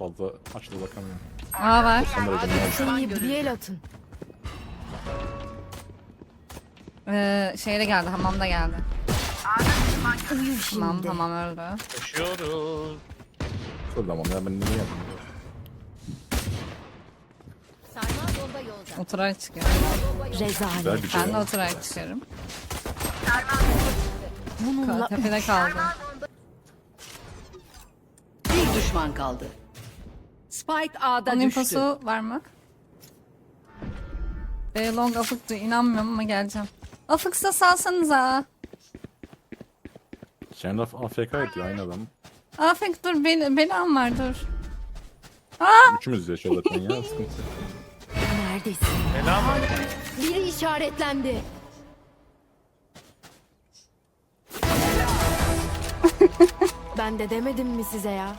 Fazla açılı bakamıyorum. Aa var. Sen de öyle Şeyi bir el atın. Ee, şeyde geldi. Hamamda geldi. Uyu Tamam şimdi. hamam öldü. Koşuyoruz. Söyle ama ya ben niye yaptım? Sarmal bomba yolda. Oturarak çıkıyorum. Güzel Rezalet. bir şey. Ben de oturarak çıkıyorum. Bununla Tepede kaldı. Bir düşman kaldı. Spike A'da Onun düştü. infosu var mı? B long afıktı. inanmıyorum ama geleceğim. Afıksa salsanıza. Kendi af AFK ediyor aynı adam. Afık dur bel belam var dur. Üçümüz yaşıyor zaten ya sıkıntı. yok. neredesin? Biri işaretlendi. ben de demedim mi size ya?